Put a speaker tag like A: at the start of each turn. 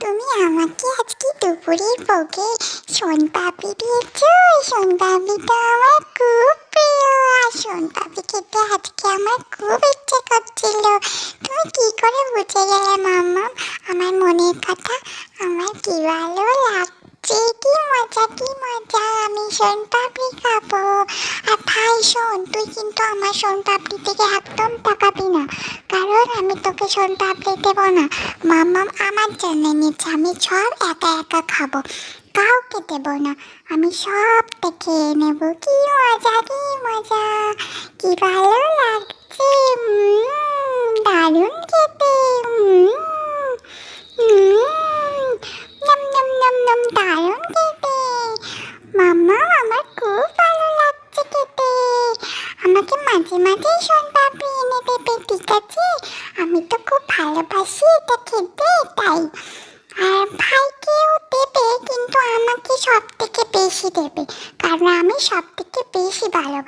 A: তুমি আমাকে আজকে দুপুরের ভোগে সোনপাপড়ি দিয়েছ সোনপাপড়ি তো আমার খুব প্রিয়। আর সোনপাপড়ি খেতে আজকে আমার খুব ইচ্ছে করছিল। তুমি কি করে বুঝে গেলে, মাম্মা? আমার মনের কথা আমার কি ভালো লাগছে। কি মজা কি মজা। আমি সোনপাপড়ি খাব। আর ভাই, শোন, তুই কিন্তু আমার সোনপাপড়ি থেকে একদম টাকাবি না। কারণ আমি তোকে সোনপাপড়ি দেবো না। মাম্মাম আমার জন্য নিচ্ছে আমি সব একা একা খাব। কাউকে দেব না। আমি সব থেকে নেব। কি মজা কি মজা। কি ভালো লাগছে। দারুণ খেতে উম, উম, নম নম নম নম দারুণ খেতে মাম্মা আমার খুব ভালো লাগছে খেতে মাঝে মাঝে সোনপাপড়ি এনে দেবে ঠিক আছে? আমি তো খুব ভালোবাসি এটা খেতে, তাই। আর ভাইকেও দেবে, কিন্তু আমাকে সব থেকে বেশি দেবে, কারণ আমি সব থেকে বেশি ভালোবাসি।